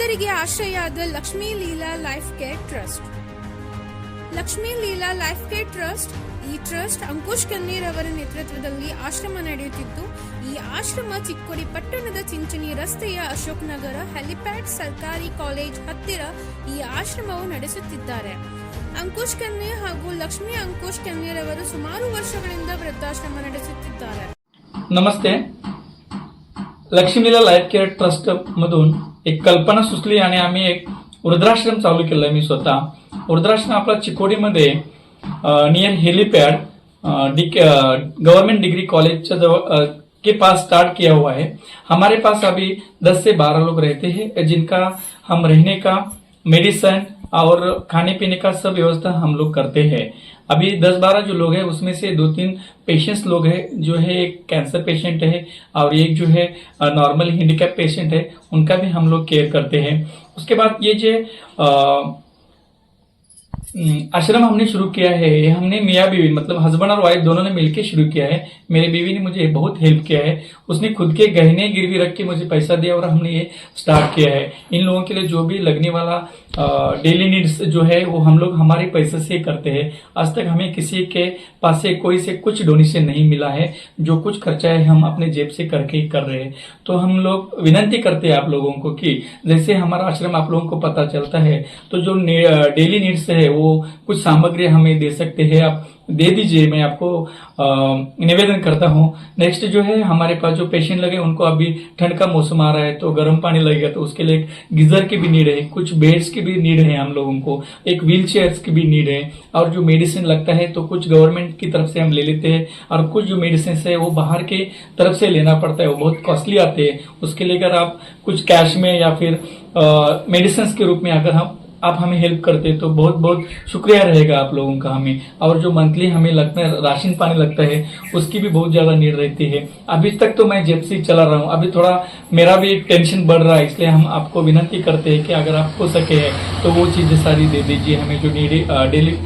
ಭಕ್ತರಿಗೆ ಆಶ್ರಯದ Lakshmi Leela life care trust Lakshmi Leela life care trust ಈ trust Ankush Kanneer ಅವರ ನೇತೃತ್ವದಲ್ಲಿ ಆಶ್ರಮ ನಡೆಯುತ್ತಿತ್ತು. ಈ ಆಶ್ರಮ ಚಿಕ್ಕೋಡಿ ಪಟ್ಟಣದ ಚಿಂಚಣಿ ರಸ್ತೆಯ ಅಶೋಕ್ ನಗರ ಹೆಲಿಪ್ಯಾಡ್ ಸರ್ಕಾರಿ ಕಾಲೇಜ್ ಹತ್ತಿರ ಈ ಆಶ್ರಮವು ನಡೆಸುತ್ತಿದ್ದಾರೆ. ಅಂಕುಶ್ ಕನ್ನೀರ್ ಹಾಗೂ ಲಕ್ಷ್ಮೀ ಅಂಕುಶ್ ಕನ್ನೀರ್ ಅವರು ಸುಮಾರು ವರ್ಷಗಳಿಂದ ವೃದ್ಧಾಶ್ರಮ ನಡೆಸುತ್ತಿದ್ದಾರೆ. ನಮಸ್ತೆ. ಲಕ್ಷ್ಮೀಲಾ ಲೈಫ್ ಕೇರ್ ಟ್ರಸ್ಟ್ ಮದೂನ್ एक कल्पना सुचली आणि आम्ही एक वृद्धाश्रम चालू केलं मी स्वतः. वृद्धाश्रम आपला चिकोडीमध्ये near helipad the government degree कॉलेजच्या जवळ के पास स्टार्ट किया हुआ है. हमारे पास अभी 10 से 12 लोग रहते हैं जिनका हम रहने का मेडिसन और खाने पीने का सब व्यवस्था हम लोग करते हैं। अभी 10-12 जो लोग हैं, उसमें से दो तीन पेशेंट्स लोग हैं, जो है एक कैंसर पेशेंट है और एक जो है नॉर्मल हैंडीकैप पेशेंट है, उनका भी हम लोग केयर करते हैं। उसके बाद ये जो आश्रम हमने शुरू किया है, ये हमने मियाँ बीवी मतलब हस्बैंड और वाइफ दोनों ने मिलकर शुरू किया है। मेरी बीवी ने मुझे बहुत हेल्प किया है। उसने खुद के गहने गिरवी रख के मुझे पैसा दिया और हमने ये स्टार्ट किया है। इन लोगों के लिए जो भी लगने वाला डेली नीड्स जो है, वो हम लोग हमारे पैसे से करते हैं। आज तक हमें किसी के पास से, कोई से कुछ डोनेशन नहीं मिला है। जो कुछ खर्चा है, हम अपने जेब से करके कर रहे हैं। तो हम लोग विनंती करते हैं आप लोगों को कि, जैसे हमारा आश्रम आप लोगों को पता चलता है तो जो डेली नीड्स है, वो कुछ सामग्री हमें दे सकते हैं। आप दे दीजिए, मैं आपको निवेदन करता हूँ। नेक्स्ट जो है, हमारे पास जो पेशेंट लगे, उनको अभी ठंड का मौसम आ रहा है तो गर्म पानी लगेगा तो उसके लिए गीजर की भी नीड है, कुछ बेड्स की भी नीड है हम लोगों को, एक व्हील चेयर्स की भी नीड है, और जो मेडिसिन लगता है तो कुछ गवर्नमेंट की तरफ़ से हम ले लेते हैं, और कुछ जो मेडिसिन है, वो बाहर के तरफ़ से लेना पड़ता है, वो बहुत कॉस्टली आते हैं। उसके अगर आप कुछ कैश में या फिर मेडिसिन के रूप में अगर हम आप हमें हेल्प करते तो बहुत बहुत शुक्रिया रहेगा आप लोगों का हमें। और जो मंथली हमें लगता है, राशन पानी लगता है, उसकी भी बहुत ज़्यादा नीड रहती है। अभी तक तो मैं जेब से चला रहा हूँ। अभी थोड़ा मेरा भी टेंशन बढ़ रहा है, इसलिए हम आपको विनती करते हैं कि अगर आप हो सके तो वो चीज़ें सारी दे दीजिए। हमें जो नीड डेली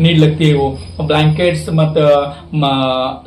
नीड लगती है वो। ब्लैंकेट्स मत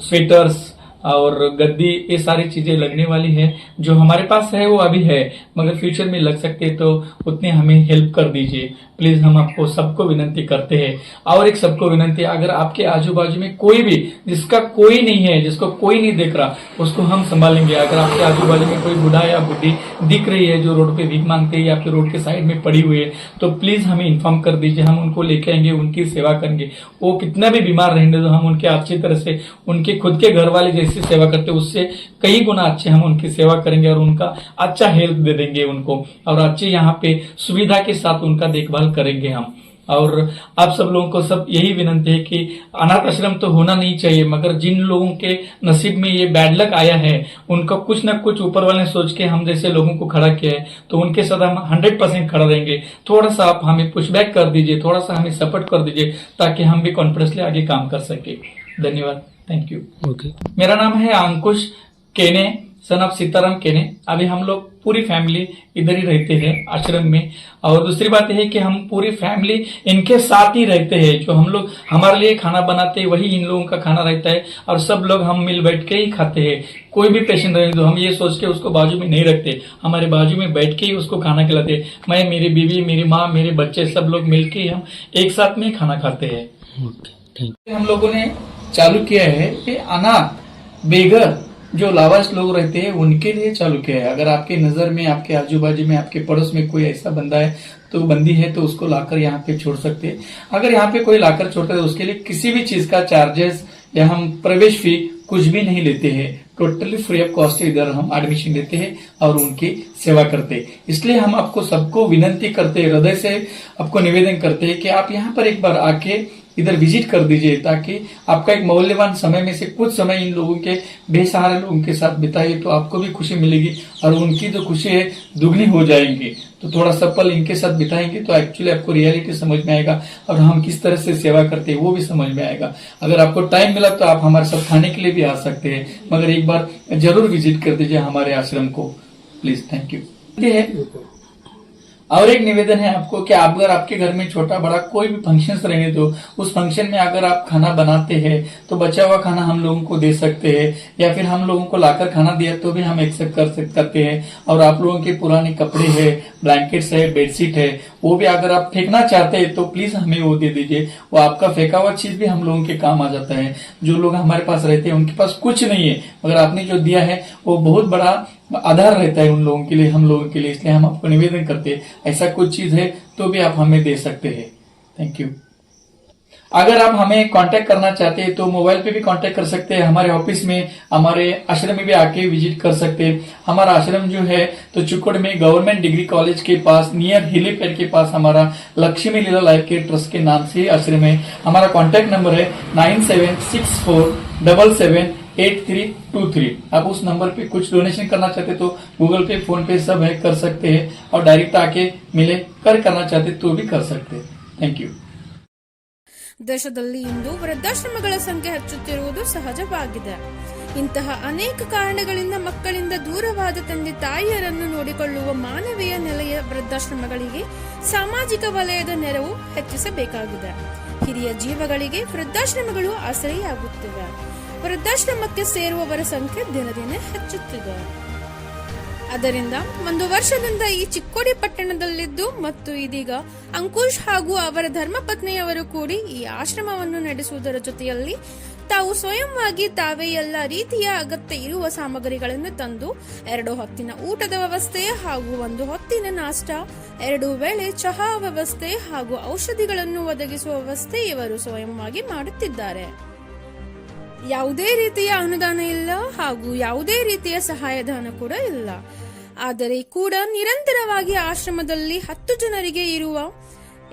स्वेटर्स और गद्दी, ये सारी चीज़ें लगने वाली है। जो हमारे पास है, वो अभी है, मगर फ्यूचर में लग सकते तो उतने हमें हेल्प कर दीजिए। प्लीज़ हम आपको सबको विनंती करते हैं। और एक सबको विनंती, अगर आपके आजू बाजू में कोई भी, जिसका कोई नहीं है, जिसको कोई नहीं देख रहा, उसको हम संभालेंगे अगर आपके आजू बाजू में कोई बुढ़ा या बुढ़ी दिख रही है जो रोड पे भीख मांगते हैं या फिर रोड के साइड में पड़ी हुई है तो प्लीज़ हमें इन्फॉर्म कर दीजिए। हम उनको लेके आएँगे, उनकी सेवा करेंगे। वो कितना भी बीमार रहेंगे तो हम उनके अच्छी तरह से, उनके खुद के घर वाले जैसी सेवा करते उससे कई गुना अच्छे हम उनकी सेवा करेंगे और उनका अच्छा हेल्प दे देंगे उनको। और अच्छी यहाँ पे सुविधा के साथ उनका देखभाल करेंगे हम। और आप सब लोगों को सब यही विनंती है कि अनाथ आश्रम तो होना नहीं चाहिए मगर जिन लोगों के नसीब में ये बैड लक आया है उनका कुछ ना कुछ ऊपर वाले सोच के हम जैसे लोगों को खड़ा किया है तो उनके साथ हम हंड्रेड परसेंट खड़ा रहेंगे। थोड़ा सा आप हमें पुशबैक कर दीजिए थोड़ा सा हमें सपोर्ट कर दीजिए ताकि हम भी कॉन्फिडेंसली आगे काम कर सके। धन्यवाद। थैंक यू ओके मेरा नाम है अंकुश केने। सन ऑफ़ सीताराम केने अभी हम लोग पूरी फैमिली इधर ही रहते हैं आश्रम में। और दूसरी बात यह है कि हम पूरी फैमिली इनके साथ ही रहते हैं जो हम लोग हमारे लिए खाना बनाते हैं वही इन लोगों का खाना रहता है। और सब लोग हम मिल बैठ के ही खाते हैं। कोई भी पेशेंट रहे तो हम ये सोच के उसको बाजू में नहीं रखते। हमारे बाजू में बैठ के ही उसको खाना खिलाते मैं मेरी बीवी मेरी माँ मेरे बच्चे सब लोग मिल के हम एक साथ में खाना खाते हैं। हम लोगों ने चालू किया है कि अनाथ बेघर जो लावारिस लोग रहते हैं, उनके लिए चालू किया है। अगर आपके नज़र में, आपके आजू बाजू में, आपके पड़ोस में कोई ऐसा बंदा है तो बंदी है तो उसको लाकर यहाँ पे छोड़ सकते हैं। अगर यहाँ पे कोई लाकर छोड़ता है तो उसके लिए किसी भी चीज़ का चार्जेस या हम प्रवेश फ़ी कुछ भी नहीं लेते हैं। टोटली फ्री ऑफ़ कॉस्ट इधर हम एडमिशन लेते हैं और उनकी सेवा करते हैं। इसलिए हम आपको सबको विनंती करते हैं, हृदय से आपको निवेदन करते हैं कि आप यहाँ पर एक बार आके इधर विज़िट कर दीजिए ताकि आपका एक मौल्यवान समय में से कुछ समय इन लोगों के बेसहारा लोगों के साथ बिताइए तो आपको भी खुशी मिलेगी और उनकी जो खुशी है, दुगनी हो जाएँगी। तो थोड़ा सा पल इनके साथ बिताएँगे तो एक्चुअली आपको रियलिटी समझ में आएगा और हम किस तरह से सेवा करते हैं, वो भी समझ में आएगा। अगर आपको टाइम मिला तो आप हमारे साथ खाने के लिए भी आ सकते हैं, मगर एक बार ज़रूर विज़िट कर दीजिए हमारे आश्रम को। प्लीज़ थैंक यू और एक निवेदन है आपको कि आप अगर आपके घर में छोटा बड़ा कोई भी फ़ंक्शन रहने दो उस फ़ंक्शन में अगर आप खाना बनाते हैं तो बचा हुआ खाना हम लोगों को दे सकते हैं, या फिर हम लोगों को लाकर खाना दिया तो भी हम एक्सेप्ट कर सक- करते हैं। और आप लोगों के पुराने कपड़े है ब्लैंकेट्स है बेडशीट है, वो भी अगर आप फेंकना चाहते हैं तो प्लीज़ हमें वो दे दीजिए। वो आपका फेंका हुआ चीज़ भी हम लोगों के काम आ जाता है। जो लोग हमारे पास रहते हैं, उनके पास कुछ नहीं है। मगर आपने जो दिया है, वो बहुत बड़ा आधार रहता है उन लोगों के लिए, हम लोगों के लिए, इसलिए हम आपको निवेदन करते हैं, ऐसा कुछ चीज़ है तो भी आप हमें दे सकते हैं। थैंक यू अगर आप हमें कांटेक्ट करना चाहते हैं तो मोबाइल पे भी कांटेक्ट कर सकते हैं, हमारे ऑफ़िस में, हमारे आश्रम में भी आके विज़िट कर सकते हैं। हमारा आश्रम जो है तो चुकड़ में गवर्नमेंट डिग्री कॉलेज के पास नियर हेलीपैड के पास, हमारा लक्ष्मी लीला लाइफ के ट्रस्ट के नाम से आश्रम है। हमारा कॉन्टेक्ट नंबर है nine seven six four double seven eight three two three आप उस नंबर पे कुछ डोनेशन करना चाहते तो गूगल पे फोन पे सब है कर सकते हैं और डायरेक्ट आके मिले कर करना चाहते तो भी कर सकते हैं थैंक यू ದೇಶದಲ್ಲಿ ಇಂದು ವೃದ್ಧಾಶ್ರಮಗಳ ಸಂಖ್ಯೆ ಹೆಚ್ಚುತ್ತಿರುವುದು ಸಹಜವಾಗಿದೆ ಇಂತಹ ಅನೇಕ ಕಾರಣಗಳಿಂದ ಮಕ್ಕಳಿಂದ ದೂರವಾದ ತಂದೆ ತಾಯಿಯರನ್ನು ನೋಡಿಕೊಳ್ಳುವ ಮಾನವೀಯ ನೆಲೆಯ ವೃದ್ಧಾಶ್ರಮಗಳಿಗೆ ಸಾಮಾಜಿಕ ವಲಯದ ನೆರವು ಹೆಚ್ಚಿಸಬೇಕಾಗಿದೆ ಹಿರಿಯ ಜೀವಗಳಿಗೆ ವೃದ್ಧಾಶ್ರಮಗಳು ಆಸರೆಯಾಗುತ್ತಿವೆ ವೃದ್ಧಾಶ್ರಮಕ್ಕೆ ಸೇರುವವರ ಸಂಖ್ಯೆ ದಿನದಿನ ಹೆಚ್ಚುತ್ತಿದೆ. ಅದರಿಂದ ಒಂದು ವರ್ಷದಿಂದ ಈ ಚಿಕ್ಕೋಡಿ ಪಟ್ಟಣದಲ್ಲಿದ್ದು ಮತ್ತು ಇದೀಗ ಅಂಕುಶ್ ಹಾಗೂ ಅವರ ಧರ್ಮಪತ್ನಿಯವರು ಕೂಡಿ ಈ ಆಶ್ರಮವನ್ನು ನಡೆಸುವುದರ ಜೊತೆಯಲ್ಲಿ ತಾವು ಸ್ವಯಂವಾಗಿ ತಾವೇ ಎಲ್ಲ ರೀತಿಯ ಅಗತ್ಯ ಇರುವ ಸಾಮಗ್ರಿಗಳನ್ನು ತಂದು ಎರಡು ಹೊತ್ತಿನ ಊಟದ ವ್ಯವಸ್ಥೆ ಹಾಗೂ ಒಂದು ಹೊತ್ತಿನ ನಾಷ್ಟ, ಎರಡು ವೇಳೆ ಚಹಾ ವ್ಯವಸ್ಥೆ ಹಾಗೂ ಔಷಧಿಗಳನ್ನು ಒದಗಿಸುವ ವ್ಯವಸ್ಥೆ ಇವರು ಸ್ವಯಂವಾಗಿ ಮಾಡುತ್ತಿದ್ದಾರೆ. ಯಾವುದೇ ರೀತಿಯ ಅನುದಾನ ಇಲ್ಲ ಹಾಗೂ ಯಾವುದೇ ರೀತಿಯ ಸಹಾಯಧನ ಕೂಡ ಇಲ್ಲ. ಆದರೆ ಕೂಡ ನಿರಂತರವಾಗಿ ಆಶ್ರಮದಲ್ಲಿ ಹತ್ತು ಜನರಿಗೆ ಇರುವ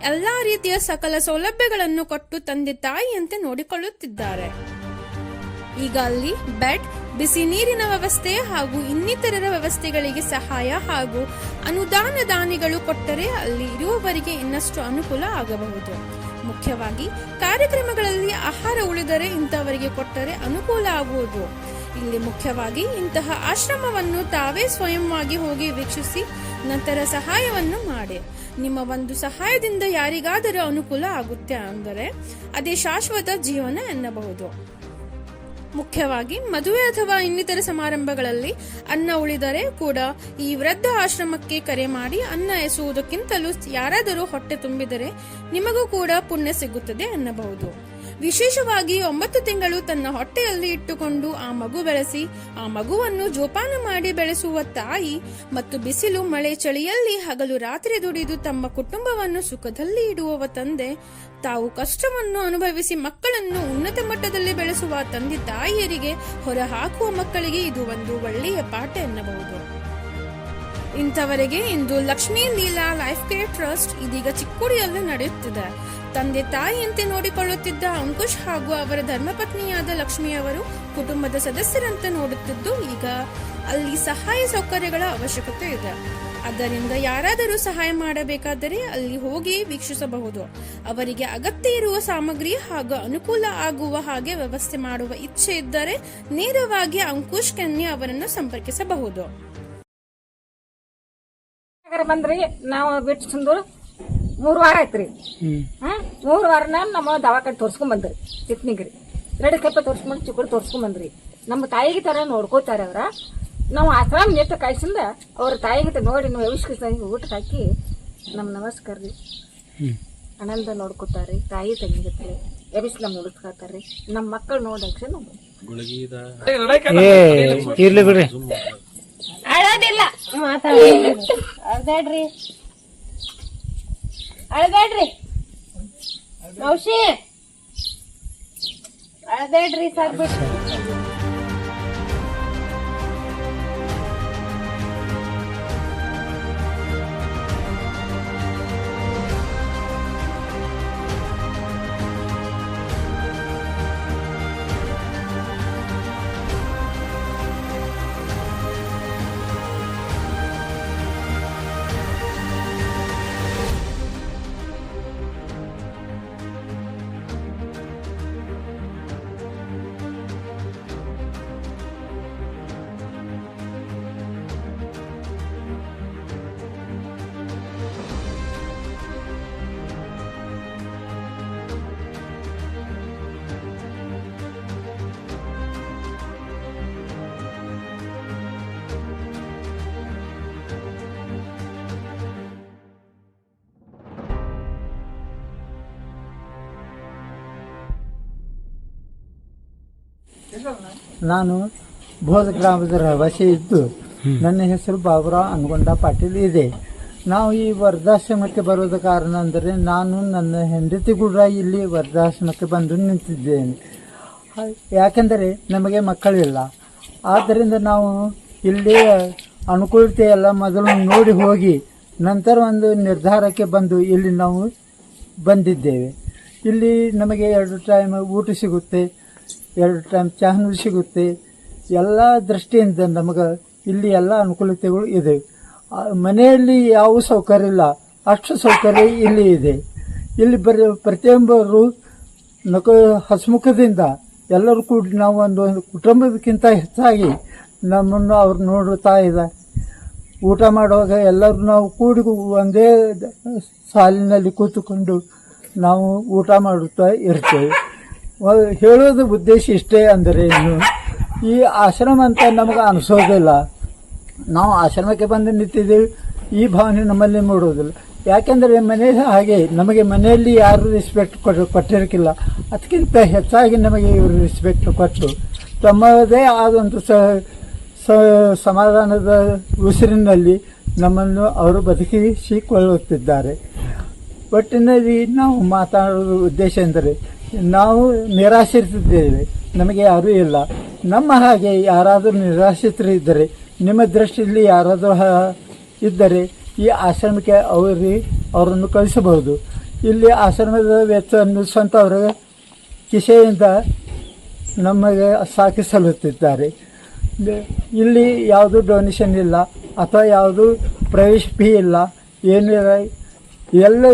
ಎಲ್ಲಾ ರೀತಿಯ ಸಕಲ ಸೌಲಭ್ಯಗಳನ್ನು ಕೊಟ್ಟು ತಂದೆ ತಾಯಿಯಂತೆ ನೋಡಿಕೊಳ್ಳುತ್ತಿದ್ದಾರೆ. ಈಗ ಅಲ್ಲಿ ಬೆಡ್, ಬಿಸಿ ನೀರಿನ ವ್ಯವಸ್ಥೆ ಹಾಗೂ ಇನ್ನಿತರರ ವ್ಯವಸ್ಥೆಗಳಿಗೆ ಸಹಾಯ ಹಾಗೂ ಅನುದಾನ ದಾನಿಗಳು ಕೊಟ್ಟರೆ ಅಲ್ಲಿ ಇರುವವರಿಗೆ ಇನ್ನಷ್ಟು ಅನುಕೂಲ ಆಗಬಹುದು. ಮುಖ್ಯವಾಗಿ ಕಾರ್ಯಕ್ರಮಗಳಲ್ಲಿ ಆಹಾರ ಉಳಿದರೆ ಇಂಥವರಿಗೆ ಕೊಟ್ಟರೆ ಅನುಕೂಲ ಆಗುವುದು. ಇಲ್ಲಿ ಮುಖ್ಯವಾಗಿ ಇಂತಹ ಆಶ್ರಮವನ್ನು ತಾವೇ ಸ್ವಯಂವಾಗಿ ಹೋಗಿ ವೀಕ್ಷಿಸಿ ನಂತರ ಸಹಾಯವನ್ನು ಮಾಡಿ. ನಿಮ್ಮ ಒಂದು ಸಹಾಯದಿಂದ ಯಾರಿಗಾದರೂ ಅನುಕೂಲ ಆಗುತ್ತೆ ಅಂದರೆ ಅದೇ ಶಾಶ್ವತ ಜೀವನ ಎನ್ನಬಹುದು. ಮುಖ್ಯವಾಗಿ ಮದುವೆ ಅಥವಾ ಇನ್ನಿತರ ಸಮಾರಂಭಗಳಲ್ಲಿ ಅನ್ನ ಉಳಿದರೆ ಕೂಡ ಈ ವೃದ್ಧ ಆಶ್ರಮಕ್ಕೆ ಕರೆ ಮಾಡಿ ಅನ್ನ ಎಸುವುದಕ್ಕಿಂತಲೂ ಯಾರಾದರೂ ಹೊಟ್ಟೆ ತುಂಬಿದರೆ ನಿಮಗೂ ಕೂಡ ಪುಣ್ಯ ಸಿಗುತ್ತದೆ ಎನ್ನಬಹುದು ವಿಶೇಷವಾಗಿ ಒಂಬತ್ತು ತಿಂಗಳು ತನ್ನ ಹೊಟ್ಟೆಯಲ್ಲಿ ಇಟ್ಟುಕೊಂಡು ಆ ಮಗು ಬೆಳೆಸಿ, ಆ ಮಗುವನ್ನು ಜೋಪಾನ ಮಾಡಿ ಬೆಳೆಸುವ ತಾಯಿ ಮತ್ತು ಬಿಸಿಲು ಮಳೆ ಚಳಿಯಲ್ಲಿ ಹಗಲು ರಾತ್ರಿ ದುಡಿದು ತಮ್ಮ ಕುಟುಂಬವನ್ನು ಸುಖದಲ್ಲಿ ಇಡುವವ ತಂದೆ, ತಾವು ಕಷ್ಟವನ್ನು ಅನುಭವಿಸಿ ಮಕ್ಕಳನ್ನು ಉನ್ನತ ಮಟ್ಟದಲ್ಲಿ ಬೆಳೆಸುವ ತಂದೆ ತಾಯಿಯರಿಗೆ ಹೊರಹಾಕುವ ಮಕ್ಕಳಿಗೆ ಇದು ಒಂದು ಒಳ್ಳೆಯ ಪಾಠ ಎನ್ನಬಹುದು. ಇಂಥವರೆಗೆ ಇಂದು Lakshmi Leela life care trust ಇದೀಗ ಚಿಕ್ಕುಡಿಯಲ್ಲಿ ನಡೆಯುತ್ತಿದೆ. ತಂದೆ ತಾಯಿಯಂತೆ ನೋಡಿಕೊಳ್ಳುತ್ತಿದ್ದ ಅಂಕುಶ್ ಹಾಗೂ ಅವರ ಧರ್ಮಪತ್ನಿಯಾದ ಲಕ್ಷ್ಮಿ ಅವರು ಕುಟುಂಬದ ಸದಸ್ಯರಂತೆ ನೋಡುತ್ತಿದ್ದು, ಈಗ ಅಲ್ಲಿ ಸಹಾಯ ಸೌಕರ್ಯಗಳ ಅವಶ್ಯಕತೆ ಇದೆ. ಅದರಿಂದ ಯಾರಾದರೂ ಸಹಾಯ ಮಾಡಬೇಕಾದರೆ ಅಲ್ಲಿ ಹೋಗಿ ವೀಕ್ಷಿಸಬಹುದು. ಅವರಿಗೆ ಅಗತ್ಯ ಇರುವ ಸಾಮಗ್ರಿ ಹಾಗೂ ಅನುಕೂಲ ಆಗುವ ಹಾಗೆ ವ್ಯವಸ್ಥೆ ಮಾಡುವ ಇಚ್ಛೆ ಇದ್ದರೆ ನೇರವಾಗಿ ಅಂಕುಶ್ ಕನ್ಯಾ ಅವರನ್ನು ಸಂಪರ್ಕಿಸಬಹುದು. ನಗರ ಬಂದ್ರಿ ನಾವು ಬಿಟ್ಟು ಸುಂದರ ಮೂರು ವಾರ ಆಯ್ತ್ರಿ. ಹಾ ಮೂರು ವಾರನ ನಮ್ಮ ದವಾಖಾನೆ ತೋರ್ಸ್ಕೊಂಡ್ ಬಂದ್ರಿ ಚಿತ್ನಿಗ್ರಿ ಎರಡು ಕಪ್ಪ ತೋರ್ಸ್ಕೊಂಡ್ ಚಿಕ್ಕ ತೋರ್ಸ್ಕೊಂಡ್ ಬಂದ್ರಿ. ನಮ್ಮ ತಾಯಿಗೆ ತರ ನೋಡ್ಕೋತಾರೆ ಅವ್ರ. ನಾವು ಆಶ್ರಮ ನೇತ ಕಾಯಿಸಿಂದ ಅವ್ರ ತಾಯಿಗೆ ತ ನೋಡಿ ನಾವು ಅವಿಷ್ಕೃತ ಊಟ ಹಾಕಿ ನಮ್ ನಮಸ್ಕಾರ ರೀ. ಆನಂದ ನೋಡ್ಕೋತಾರ್ರಿ ತಾಯಿ ತಂಗಿಗತ್ರಿ ಎಬಿಸ್ ನಮ್ ನೋಡ್ಕೊತಾರ್ರಿ ನಮ್ಮ ಮಕ್ಕಳು ನೋಡಕ್ಕೆ ಇರ್ಲಿ ಬಿಡ್ರಿ. ಅಳೋದಿಲ್ಲ. ಅಳ್ಬೇಡ್ರಿ. ಅಳ್ಬೇಡ್ರಿ. ಮೌಶಿ ಅಳ್ಬೇಡ್ರಿ ಸಾಕ್ಬಿಟ್ಟು ನಾನು ಬೋಧ ಗ್ರಾಮದ ರಹವಾಸಿ ಇದ್ದು ನನ್ನ ಹೆಸರು ಬಾಬುರಾವ್ ಅನ್ಗೊಂಡ ಪಾಟೀಲ್ ಇದೆ. ನಾವು ಈ ವರ್ಧಾಶ್ರಮಕ್ಕೆ ಬರೋದ ಕಾರಣ ಅಂದರೆ ನಾನು ನನ್ನ ಹೆಂಡತಿ ಕೂಡ ಇಲ್ಲಿ ವರ್ಧಾಶ್ರಮಕ್ಕೆ ಬಂದು ನಿಂತಿದ್ದೇನೆ. ಯಾಕೆಂದರೆ ನಮಗೆ ಮಕ್ಕಳಿಲ್ಲ. ಆದ್ದರಿಂದ ನಾವು ಇಲ್ಲಿ ಅನುಕೂಲತೆ ಎಲ್ಲ ಮೊದಲು ನೋಡಿ ಹೋಗಿ ನಂತರ ಒಂದು ನಿರ್ಧಾರಕ್ಕೆ ಬಂದು ಇಲ್ಲಿ ನಾವು ಬಂದಿದ್ದೇವೆ. ಇಲ್ಲಿ ನಮಗೆ ಎರಡು ಟೈಮ್ ಊಟ ಸಿಗುತ್ತೆ. ಎರಡು ಟೈಮ್ ಚಹನು ಸಿಗುತ್ತೆ. ಎಲ್ಲ ದೃಷ್ಟಿಯಿಂದ ನಮಗೆ ಇಲ್ಲಿ ಎಲ್ಲ ಅನುಕೂಲತೆಗಳು ಇದೆ. ಮನೆಯಲ್ಲಿ ಯಾವ ಸೌಕರ್ಯ ಇಲ್ಲ. ಅಷ್ಟು ಸೌಕರ್ಯ ಇಲ್ಲಿ ಇದೆ. ಇಲ್ಲಿ ಬರೀ, ಪ್ರತಿಯೊಬ್ಬರು ನಕ, ಹಸ್ಮುಖದಿಂದ ಎಲ್ಲರೂ ಕೂಡಿ ನಾವು ಒಂದು ಕುಟುಂಬದಕ್ಕಿಂತ ಹೆಚ್ಚಾಗಿ ನಮ್ಮನ್ನು ಅವ್ರು ನೋಡುತ್ತಾ ಇದ್ದಾರೆ. ಊಟ ಮಾಡುವಾಗ ಎಲ್ಲರೂ ನಾವು ಕೂಡಿ ಒಂದೇ ಸಾಲಿನಲ್ಲಿ ಕೂತುಕೊಂಡು ನಾವು ಊಟ ಮಾಡುತ್ತಾ ಇರ್ತೇವೆ. ಹೇಳೋದು ಉದ್ದೇಶ ಇಷ್ಟೇ ಅಂದರೆ ಏನು? ಈ ಆಶ್ರಮ ಅಂತ ನಮಗೆ ಅನಿಸೋದಿಲ್ಲ ನಾವು ಆಶ್ರಮಕ್ಕೆ ಬಂದು ನಿಂತಿದ್ದೀವಿ. ಈ ಭಾವನೆ ನಮ್ಮಲ್ಲಿ ಮೂಡೋದಿಲ್ಲ ಯಾಕೆಂದರೆ ಮನೆ ಹಾಗೆ. ನಮಗೆ ಮನೆಯಲ್ಲಿ ಯಾರು ರೆಸ್ಪೆಕ್ಟ್ ಕೊಟ್ಟು ಕೊಟ್ಟಿರಕ್ಕಿಲ್ಲ. ಅದಕ್ಕಿಂತ ಹೆಚ್ಚಾಗಿ ನಮಗೆ ಇವರು ರೆಸ್ಪೆಕ್ಟ್ ಕೊಟ್ಟು, ತಮ್ಮದೇ ಆದಂಥ ಸಮಾಧಾನದ ಉಸಿರಿನಲ್ಲಿ ನಮ್ಮನ್ನು ಅವರು ಬದುಕಿಸಿಕೊಳ್ಳುತ್ತಿದ್ದಾರೆ. ಒಟ್ಟಿನಲ್ಲಿ ನಾವು ಮಾತಾಡೋದು ಉದ್ದೇಶ ಎಂದರೆ ನಾವು ನಿರಾಶ್ರಿತಿದ್ದೇವೆ ನಮಗೆ ಯಾರೂ ಇಲ್ಲ. ನಮ್ಮ ಹಾಗೆ ಯಾರಾದರೂ ನಿರಾಶ್ರಿತರು ಇದ್ದರೆ ನಿಮ್ಮ ದೃಷ್ಟಿಯಲ್ಲಿ ಯಾರಾದರೂ ಇದ್ದರೆ ಈ ಆಶ್ರಮಕ್ಕೆ ಅವರಿಗೆ ಅವರನ್ನು ಕಳಿಸಬಹುದು. ಇಲ್ಲಿ ಆಶ್ರಮದ ವೆಚ್ಚವನ್ನು ಸ್ವಂತ ಅವರ ಕಿಸೆಯಿಂದ ನಮಗೆ ಸಾಕಿಸಲುತ್ತಿದ್ದಾರೆ ಇಲ್ಲಿ ಯಾವುದು ಡೊನೇಷನ್ ಇಲ್ಲ, ಅಥವಾ ಯಾವುದು ಪ್ರವೇಶ ಫೀ ಇಲ್ಲ ಏನಿಲ್ಲ ಎಲ್ಲ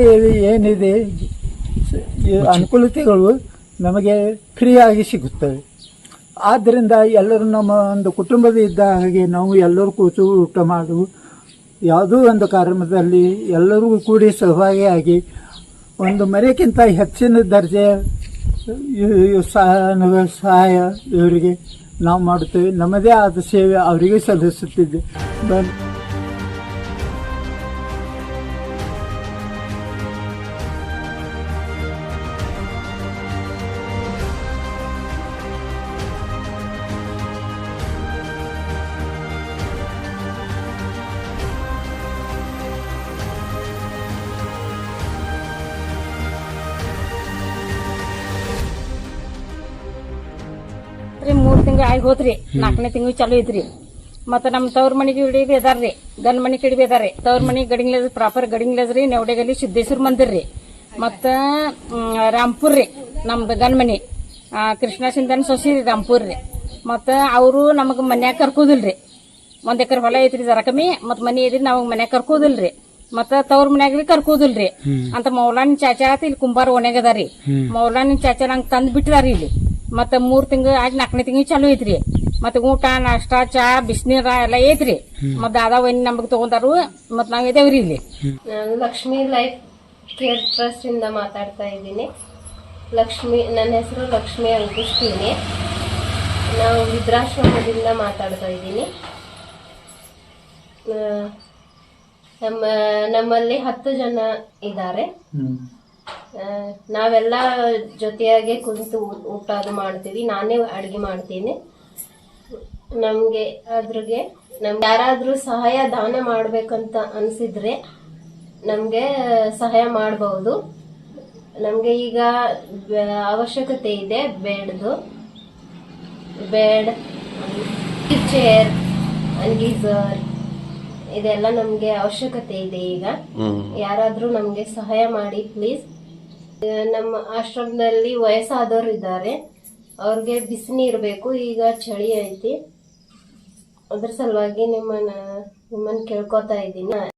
ಏನಿದೆ ಈ ಅನುಕೂಲತೆಗಳು ನಮಗೆ ಫ್ರೀಯಾಗಿ ಸಿಗುತ್ತವೆ. ಆದ್ದರಿಂದ ಎಲ್ಲರೂ ನಮ್ಮ ಒಂದು ಕುಟುಂಬದ ಇದ್ದ ಹಾಗೆ ನಾವು ಎಲ್ಲರೂ ಕೂತು ಊಟ ಮಾಡು. ಯಾವುದೋ ಒಂದು ಕಾರ್ಯಕ್ರಮದಲ್ಲಿ ಎಲ್ಲರೂ ಕೂಡಿ ಸಹಭಾಗಿಯಾಗಿ ಒಂದು ಮನೆಗಿಂತ ಹೆಚ್ಚಿನ ದರ್ಜೆ ಇ- ಸಹ- ಸಹಾಯ ಇವರಿಗೆ ನಾವು ಮಾಡುತ್ತೇವೆ. ನಮ್ಮದೇ ಆದ ಸೇವೆ ಅವರಿಗೆ ಸಲ್ಲಿಸುತ್ತಿದ್ದೆ ತಿಂಗಳ ಆಗಿ ಹೋತ್ರಿ ನಾಲ್ಕನೇ ತಿಂಗಳು ಚಾಲು ಐತ್ರಿ ಮತ್ತ ನಮ್ ತವ್ರ ಮನಿಗೆ ಇಡೀ ಅದಾರ್ರಿ ಗನ್ ಮನಿ ಕಿಡಿಬಿ ಅದಾರ್ರಿ ತವ್ರ ಮನಿ ಗಡಿಂಗ್ಲೇಜ್ ಪ್ರಾಪರ್ ಗಡಿಂಗ್ಲೇಜ್ ರೀ ನೆವಡೆಗಲ್ಲಿ ಸಿದ್ದೇಶ್ವರ ಮಂದಿರ್ ರೀ ಮತ್ತ ರಾಮ್ಪುರ್ ರೀ ನಮ್ದು ಗನ್ ಮನಿ ಕೃಷ್ಣ ಸಿಂಧನ್ ಸೊಸಿ ರೀ ರಾಮ್ಪುರ್ ರೀ ಮತ್ತ ಅವರು ನಮಗ್ ಮನ್ಯಾಗ ಕರ್ಕೋದಿಲ್ರಿ. ಒಂದ್ ಎಕರೆ ಹೊಲ ಐತ್ರಿ ಜರ ಕಮ್ಮಿ ಮತ್ ಮನಿ ಐತ್ರಿ ನಾವ್ ಮನ್ಯಾಗ ಕರ್ಕೋದಿಲ್ರಿ. ಮತ್ತ ತವ್ರ ಮನ್ಯಾಗ ಬಿ ಕರ್ಕೋದಿಲ್ರಿ ಅಂತ ಮೌಲಾನಿ ಚಾಚಾ ಇಲ್ಲಿ ಕುಂಬಾರ ಒಣಗದಾರಿ ಮೌಲಾನಿ ಚಾಚಾ ನಂಗೆ ತಂದ್ ಬಿಟ್ಟಿದಾರಿ ಇಲ್ಲಿ. ಮತ್ತ ಮೂರ್ ತಿಂಗಳ ಆಗಿ ನಾಲ್ಕನೇ ತಿಂಗಳು ಚಾಲೂ ಐತ್ರಿ. ಮತ್ತ ಊಟ ನಾಷ್ಟ ಚಾ ಬಿಸಿನೀರ ಎಲ್ಲ ಐತ್ರಿ. ಮತ್ತು ದಾದಾ ವೈನ್ ನಮಗ್ ತಗೊಂತಾರು ಮತ್ತ ನಾವ್ ಇದೇವ್ರಿ ಇಲ್ಲಿ. ನಾನು ಲಕ್ಷ್ಮಿ ಲೈಫ್ ಕೇರ್ ಟ್ರಸ್ಟ್ ಇಂದ ಮಾತಾಡ್ತಾ ಇದ್ದೀನಿ. ಲಕ್ಷ್ಮಿ ನನ್ನ ಹೆಸರು ಲಕ್ಷ್ಮಿ ಕಿಣಿ ನಾವು ವೃದ್ಧಾಶ್ರಮದಿಂದ ಮಾತಾಡ್ತಾ ಇದ್ದೀನಿ. ನಮ್ಮ ನಮ್ಮಲ್ಲಿ ಹತ್ತು ಜನ ಇದ್ದಾರೆ. ನಾವೆಲ್ಲ ಜೊತೆಯಾಗಿ ಕುಂತು ಊಟ ಅದು ಮಾಡ್ತೀವಿ. ನಾನೇ ಅಡುಗೆ ಮಾಡ್ತೀನಿ. ನಮಗೆ ಅದ್ರಿಗೆ ನಮ್ಗೆ ಯಾರಾದರೂ ಸಹಾಯ ದಾನ ಮಾಡಬೇಕಂತ ಅನಿಸಿದ್ರೆ ನಮಗೆ ಸಹಾಯ ಮಾಡಬಹುದು ನಮಗೆ ಈಗ ಅವಶ್ಯಕತೆ ಇದೆ ಬೇಡ್ದು. ಬೆಡ್ ಚೇರ್ ಗೀಸರ್ ಇದೆಲ್ಲ ನಮಗೆ ಅವಶ್ಯಕತೆ ಇದೆ ಈಗ. ಯಾರಾದರೂ ನಮಗೆ ಸಹಾಯ ಮಾಡಿ ಪ್ಲೀಸ್ ನಮ್ಮ ಆಶ್ರಮದಲ್ಲಿ ವಯಸ್ಸಾದವರು ಇದ್ದಾರೆ. ಅವ್ರಿಗೆ ಬಿಸಿನೀರು ಬೇಕು ಈಗ ಚಳಿ ಐತಿ. ಅದ್ರ ಸಲುವಾಗಿ ನಿಮ್ಮನ್ನ ನಿಮ್ಮನ್ನ ಕೇಳ್ಕೊತಾ ಇದ್ದೀನಿ.